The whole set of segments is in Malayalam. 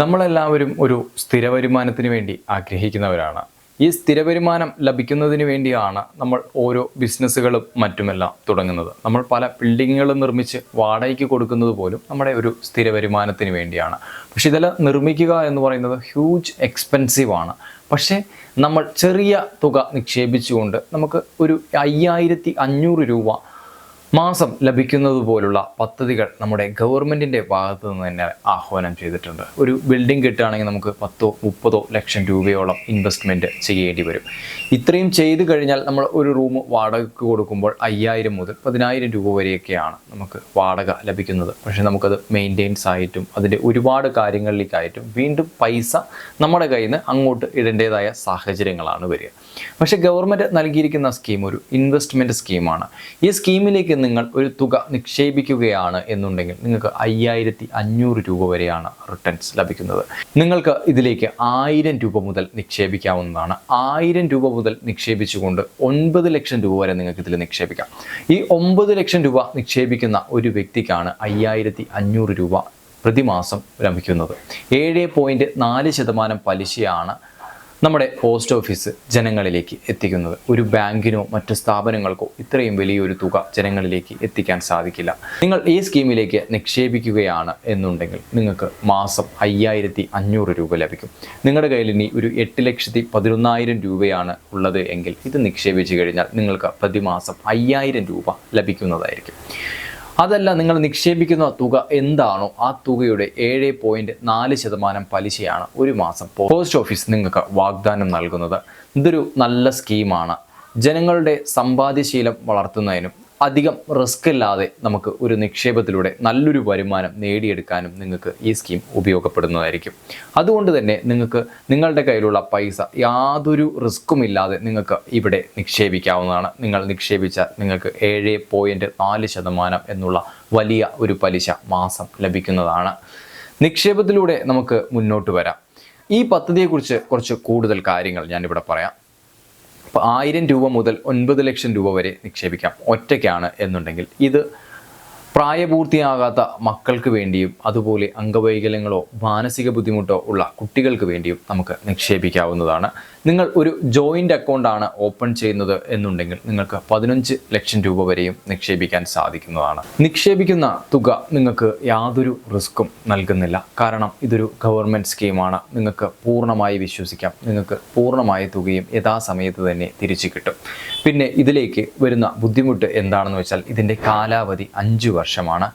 നമ്മളെല്ലാവരും ഒരു സ്ഥിര വരുമാനത്തിന് വേണ്ടി ആഗ്രഹിക്കുന്നവരാണ്. ഈ സ്ഥിര വരുമാനം ലഭിക്കുന്നതിന് വേണ്ടിയാണ് നമ്മൾ ഓരോ ബിസിനസ്സുകളും മറ്റുമെല്ലാം തുടങ്ങുന്നത്. നമ്മൾ പല ബിൽഡിങ്ങുകളും നിർമ്മിച്ച് വാടകയ്ക്ക് കൊടുക്കുന്നത് പോലും നമ്മുടെ ഒരു സ്ഥിര വരുമാനത്തിന് വേണ്ടിയാണ്. പക്ഷെ ഇതെല്ലാം നിർമ്മിക്കുക എന്ന് പറയുന്നത് ഹ്യൂജ് എക്സ്പെൻസീവ് ആണ്. പക്ഷേ നമ്മൾ ചെറിയ തുക നിക്ഷേപിച്ചുകൊണ്ട് നമുക്ക് ഒരു അയ്യായിരത്തി അഞ്ഞൂറ് രൂപ മാസം ലഭിക്കുന്നത് പോലുള്ള പദ്ധതികൾ നമ്മുടെ ഗവൺമെന്റിന്റെ ഭാഗത്ത് നിന്ന് തന്നെ ആഹ്വാനം ചെയ്തിട്ടുണ്ട്. ഒരു ബിൽഡിംഗ് കിട്ടുകയാണെങ്കിൽ നമുക്ക് പത്തോ മുപ്പതോ ലക്ഷം രൂപയോളം ഇൻവെസ്റ്റ്മെന്റ് ചെയ്യേണ്ടി വരും. ഇത്രയും ചെയ്തു കഴിഞ്ഞാൽ നമ്മൾ ഒരു റൂം വാടകയ്ക്ക് കൊടുക്കുമ്പോൾ അയ്യായിരം മുതൽ പതിനായിരം രൂപ വരെയൊക്കെയാണ് നമുക്ക് വാടക ലഭിക്കുന്നത്. പക്ഷേ നമുക്കത് മെയിന്റെയിൻസ് ആയിട്ടും അതിന്റെ ഒരുപാട് കാര്യങ്ങളിലേക്കായിട്ടും വീണ്ടും പൈസ നമ്മുടെ കയ്യിൽ നിന്ന് അങ്ങോട്ട് ഇടേണ്ടതായ സാഹചര്യങ്ങളാണ് വരിക. പക്ഷേ ഗവൺമെന്റ് നൽകിയിരിക്കുന്ന സ്കീം ഒരു ഇൻവെസ്റ്റ്മെന്റ് സ്കീമാണ്. ഈ സ്കീമിലേക്ക് നിങ്ങൾ ഒരു തുക നിക്ഷേപിക്കുകയാണ് എന്നുണ്ടെങ്കിൽ നിങ്ങൾക്ക് അയ്യായിരത്തി അഞ്ഞൂറ് രൂപ വരെയാണ് റിട്ടേൺസ് ലഭിക്കുന്നത്. നിങ്ങൾക്ക് ഇതിലേക്ക് ആയിരം രൂപ മുതൽ നിക്ഷേപിക്കാവുന്നതാണ്. ആയിരം രൂപ മുതൽ നിക്ഷേപിച്ചുകൊണ്ട് ഒൻപത് ലക്ഷം രൂപ വരെ നിങ്ങൾക്ക് ഇതിൽ നിക്ഷേപിക്കാം. ഈ ഒമ്പത് ലക്ഷം രൂപ നിക്ഷേപിക്കുന്ന ഒരു വ്യക്തിക്കാണ് അയ്യായിരത്തി അഞ്ഞൂറ് രൂപ പ്രതിമാസം ലഭിക്കുന്നത്. ഏഴ് പോയിന്റ് നാല് ശതമാനം പലിശയാണ് നമ്മുടെ പോസ്റ്റ് ഓഫീസ് ജനങ്ങളിലേക്ക് എത്തിക്കുന്നത്. ഒരു ബാങ്കിനോ മറ്റ് സ്ഥാപനങ്ങൾക്കോ ഇത്രയും വലിയൊരു തുക ജനങ്ങളിലേക്ക് എത്തിക്കാൻ സാധിക്കില്ല. നിങ്ങൾ ഈ സ്കീമിലേക്ക് നിക്ഷേപിക്കുകയാണ് എന്നുണ്ടെങ്കിൽ നിങ്ങൾക്ക് മാസം അയ്യായിരത്തി അഞ്ഞൂറ് രൂപ ലഭിക്കും. നിങ്ങളുടെ കയ്യിൽ ഇനി ഒരു എട്ട് ലക്ഷത്തി പതിനൊന്നായിരം രൂപയാണ് ഉള്ളത് എങ്കിൽ ഇത് നിക്ഷേപിച്ചു കഴിഞ്ഞാൽ നിങ്ങൾക്ക് പ്രതിമാസം അയ്യായിരം രൂപ ലഭിക്കുന്നതായിരിക്കും. അതല്ല നിങ്ങൾ നിക്ഷേപിക്കുന്ന തുക എന്താണോ ആ തുകയുടെ ഏഴ് പോയിന്റ് നാല് ശതമാനം പലിശയാണ് ഒരു മാസം പോസ്റ്റ് ഓഫീസ് നിങ്ങൾക്ക് വാഗ്ദാനം നൽകുന്നത്. ഇതൊരു നല്ല സ്കീമാണ് ജനങ്ങളുടെ സമ്പാദ്യശീലം വളർത്തുന്നതിനും അധികം റിസ്ക് ഇല്ലാതെ നമുക്ക് ഒരു നിക്ഷേപത്തിലൂടെ നല്ലൊരു വരുമാനം നേടിയെടുക്കാനും നിങ്ങൾക്ക് ഈ സ്കീം ഉപയോഗപ്പെടുന്നതായിരിക്കും. അതുകൊണ്ട് തന്നെ നിങ്ങൾക്ക് നിങ്ങളുടെ കയ്യിലുള്ള പൈസ യാതൊരു റിസ്ക്കും ഇല്ലാതെ നിങ്ങൾക്ക് ഇവിടെ നിക്ഷേപിക്കാവുന്നതാണ്. നിങ്ങൾ നിക്ഷേപിച്ചാൽ നിങ്ങൾക്ക് ഏഴ് പോയിന്റ് നാല് ശതമാനം എന്നുള്ള വലിയ ഒരു പലിശ മാസം ലഭിക്കുന്നതാണ്. നിക്ഷേപത്തിലൂടെ നമുക്ക് മുന്നോട്ട് വരാം. ഈ പദ്ധതിയെക്കുറിച്ച് കുറച്ച് കൂടുതൽ കാര്യങ്ങൾ ഞാനിവിടെ പറയാം. ആയിരം രൂപ മുതൽ ഒൻപത് ലക്ഷം രൂപ വരെ നിക്ഷേപിക്കാം. ഒറ്റയ്ക്കാണ് എന്നുണ്ടെങ്കിൽ ഇത് പ്രായപൂർത്തിയാകാത്ത മക്കൾക്ക് വേണ്ടിയും അതുപോലെ അംഗവൈകല്യങ്ങളോ മാനസിക ബുദ്ധിമുട്ടോ ഉള്ള കുട്ടികൾക്ക് വേണ്ടിയും നമുക്ക് നിക്ഷേപിക്കാവുന്നതാണ്. നിങ്ങൾ ഒരു ജോയിന്റ് അക്കൗണ്ടാണ് ഓപ്പൺ ചെയ്യുന്നത് എന്നുണ്ടെങ്കിൽ നിങ്ങൾക്ക് പതിനഞ്ച് ലക്ഷം രൂപ വരെയും നിക്ഷേപിക്കാൻ സാധിക്കുന്നതാണ്. നിക്ഷേപിക്കുന്ന തുക നിങ്ങൾക്ക് യാതൊരു റിസ്ക്കും നൽകുന്നില്ല. കാരണം ഇതൊരു ഗവൺമെന്റ് സ്കീമാണ് നിങ്ങൾക്ക് പൂർണമായി വിശ്വസിക്കാം. നിങ്ങൾക്ക് പൂർണമായ തുകയും യഥാസമയത്ത് തന്നെ തിരിച്ചു കിട്ടും. പിന്നെ ഇതിലേക്ക് വരുന്ന ബുദ്ധിമുട്ട് എന്താണെന്ന് വെച്ചാൽ ഇതിന്റെ കാലാവധി അഞ്ച് വർഷമാണ്.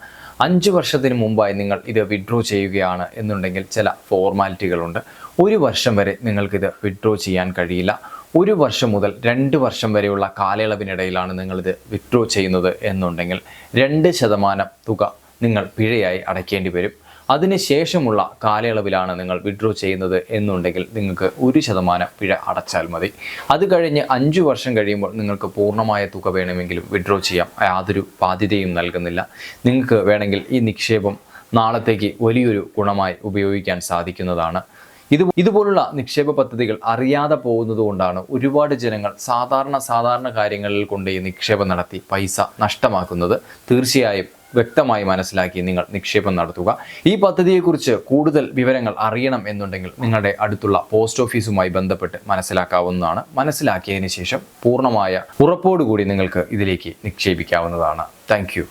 അഞ്ച് വർഷത്തിന് മുമ്പായി നിങ്ങൾ ഇത് വിഡ്രോ ചെയ്യുകയാണ് എന്നുണ്ടെങ്കിൽ ചില ഫോർമാലിറ്റികളുണ്ട് ഒരു വർഷം വരെ നിങ്ങൾക്കിത് വിഡ്രോ ചെയ്യാൻ കഴിയില്ല. ഒരു വർഷം മുതൽ രണ്ട് വർഷം വരെയുള്ള കാലയളവിനിടയിലാണ് നിങ്ങളിത് വിഡ്രോ ചെയ്യുന്നത് എന്നുണ്ടെങ്കിൽ രണ്ട് ശതമാനം തുക നിങ്ങൾ പിഴയായി അടയ്ക്കേണ്ടി വരും. അതിനുശേഷമുള്ള കാലയളവിലാണ് നിങ്ങൾ വിഡ്രോ ചെയ്യുന്നത് എന്നുണ്ടെങ്കിൽ നിങ്ങൾക്ക് ഒരു ശതമാനം പിഴ അടച്ചാൽ മതി. അത് കഴിഞ്ഞ് അഞ്ച് വർഷം കഴിയുമ്പോൾ നിങ്ങൾക്ക് പൂർണമായ തുക വേണമെങ്കിലും വിഡ്രോ ചെയ്യാം. യാതൊരു ബാധ്യതയും നൽകുന്നില്ല. നിങ്ങൾക്ക് വേണമെങ്കിൽ ഈ നിക്ഷേപം നാളത്തേക്ക് വലിയൊരു ഗുണമായി ഉപയോഗിക്കാൻ സാധിക്കുന്നതാണ്. ഇത് ഇതുപോലുള്ള നിക്ഷേപ പദ്ധതികൾ അറിയാതെ പോകുന്നത് കൊണ്ടാണ് ഒരുപാട് ജനങ്ങൾ സാധാരണ സാധാരണ കാര്യങ്ങളിൽ കൊണ്ട് ഈ നിക്ഷേപം നടത്തി പൈസ നഷ്ടമാക്കുന്നത്. തീർച്ചയായും വ്യക്തമായി മനസ്സിലാക്കി നിങ്ങൾ നിക്ഷേപം നടത്തുക. ഈ പദ്ധതിയെക്കുറിച്ച് കൂടുതൽ വിവരങ്ങൾ അറിയണം എന്നുണ്ടെങ്കിൽ നിങ്ങളുടെ അടുത്തുള്ള പോസ്റ്റ് ഓഫീസുമായി ബന്ധപ്പെട്ട് മനസ്സിലാക്കാവുന്നതാണ്. മനസ്സിലാക്കിയതിന് ശേഷം പൂർണമായ ഉറപ്പോടുകൂടി നിങ്ങൾക്ക് ഇതിലേക്ക് നിക്ഷേപിക്കാവുന്നതാണ്. താങ്ക്